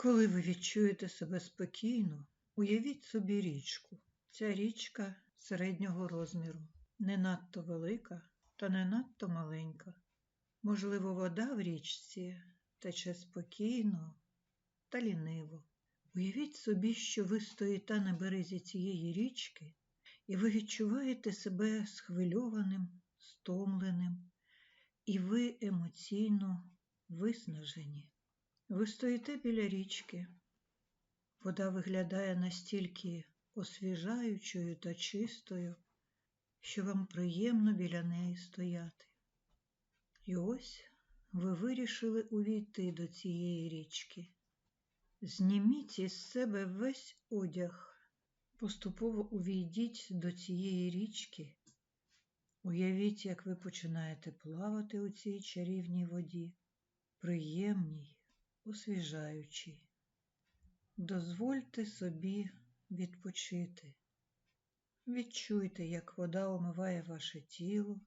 Коли ви відчуєте себе спокійно, уявіть собі річку. Ця річка середнього розміру, не надто велика та не надто маленька. Можливо, вода в річці тече спокійно та ліниво. Уявіть собі, що ви стоїте на березі цієї річки, і ви відчуваєте себе схвильованим, стомленим, і ви емоційно виснажені. Ви стоїте біля річки. Вода виглядає настільки освіжаючою та чистою, що вам приємно біля неї стояти. І ось ви вирішили увійти до цієї річки. Зніміть із себе весь одяг, поступово увійдіть до цієї річки. Уявіть, як ви починаєте плавати у цій чарівній воді, приємній, освіжаючій. Дозвольте собі відпочити. Відчуйте, як вода омиває ваше тіло,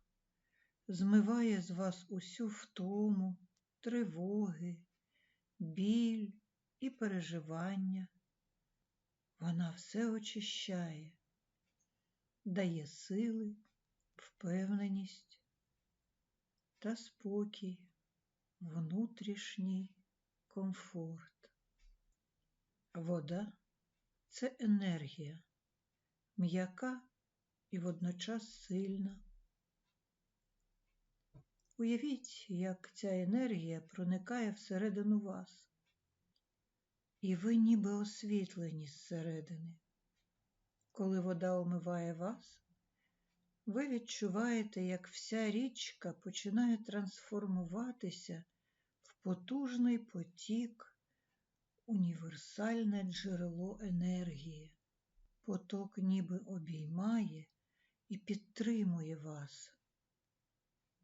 змиває з вас усю втому, тривоги, біль і переживання. Вона все очищає, дає сили, впевненість та спокій, внутрішній комфорт. Вода це енергія, м'яка і водночас сильна. Уявіть, як ця енергія проникає всередину вас, і ви ніби освітлені зсередини. Коли вода омиває вас, ви відчуваєте, як вся річка починає трансформуватися потужний потік, універсальне джерело енергії. Поток ніби обіймає і підтримує вас.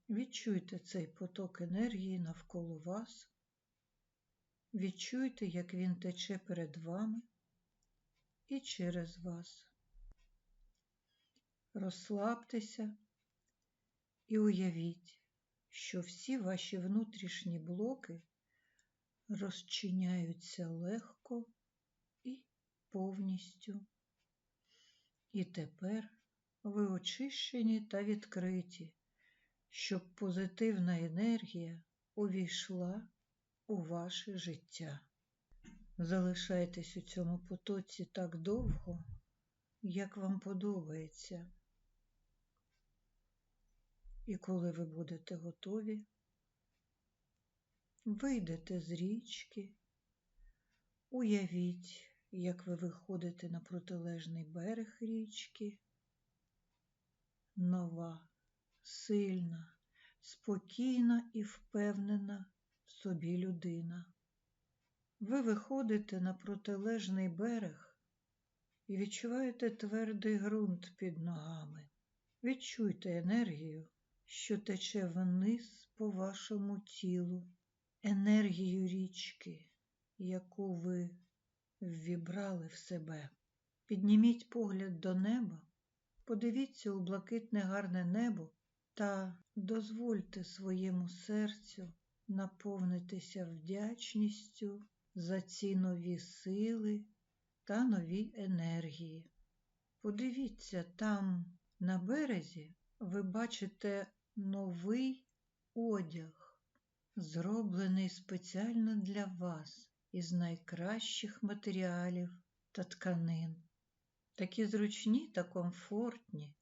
Відчуйте цей поток енергії навколо вас. Відчуйте, як він тече перед вами і через вас. Розслабтеся і уявіть, що всі ваші внутрішні блоки розчиняються легко і повністю. І тепер ви очищені та відкриті, щоб позитивна енергія увійшла у ваше життя. Залишайтесь у цьому потоці так довго, як вам подобається. І коли ви будете готові, вийдете з річки, уявіть, як ви виходите на протилежний берег річки, нова, сильна, спокійна і впевнена в собі людина. Ви виходите на протилежний берег і відчуваєте твердий ґрунт під ногами. Відчуйте енергію, що тече вниз по вашому тілу, енергію річки, яку ви ввібрали в себе. Підніміть погляд до неба, подивіться у блакитне гарне небо та дозвольте своєму серцю наповнитися вдячністю за ці нові сили та нові енергії. Подивіться, там на березі ви бачите новий одяг, зроблений спеціально для вас із найкращих матеріалів та тканин. Такі зручні та комфортні.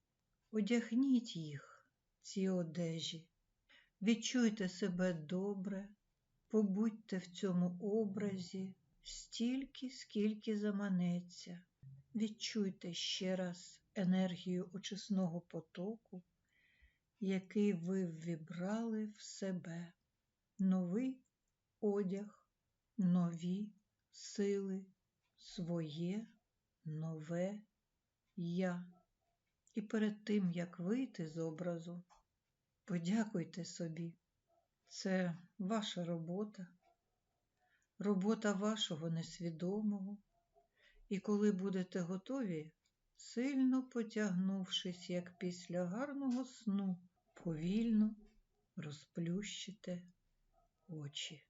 Одягніть їх, ці одежі, відчуйте себе добре, побудьте в цьому образі стільки, скільки заманеться. Відчуйте ще раз енергію очисного потоку, який ви ввібрали в себе, новий одяг, нові сили, своє нове я. І перед тим, як вийти з образу, подякуйте собі. Це ваша робота, робота вашого несвідомого. І коли будете готові, сильно потягнувшись, як після гарного сну, повільно розплющите очі.